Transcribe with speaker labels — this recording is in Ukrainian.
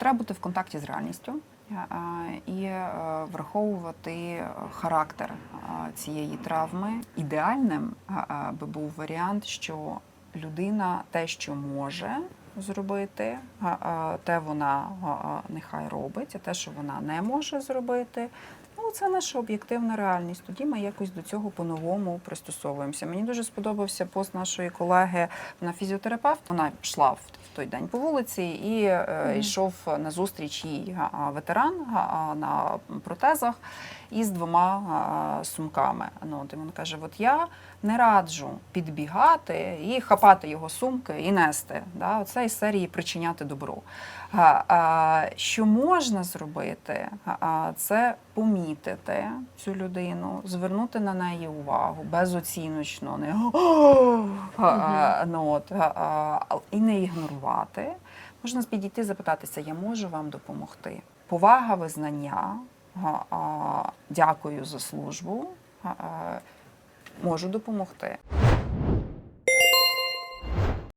Speaker 1: Треба бути в контакті з реальністю е, і е, враховувати характер е, цієї травми. Ідеальним е, е, би був варіант, що людина те, що може зробити, е, е, те вона е, е, нехай робить, а те, що вона не може зробити. Ну, це наша об'єктивна реальність. Тоді ми якось до цього по-новому пристосовуємося. Мені дуже сподобався пост нашої колеги на фізіотерапевт. Вона йшла в той день по вулиці і е,
Speaker 2: йшов
Speaker 1: на зустріч їй ветеран на протезах із двома сумками. Ну, от і він каже: От я не раджу підбігати і хапати його сумки і нести. Да? Оце із серії причиняти добро. Що можна зробити, це помітити цю людину, звернути на неї увагу безоціночно, не ну, от, і не ігнорувати. Можна підійти, запитатися, я можу вам допомогти. Повага, визнання, дякую за службу, а, можу допомогти.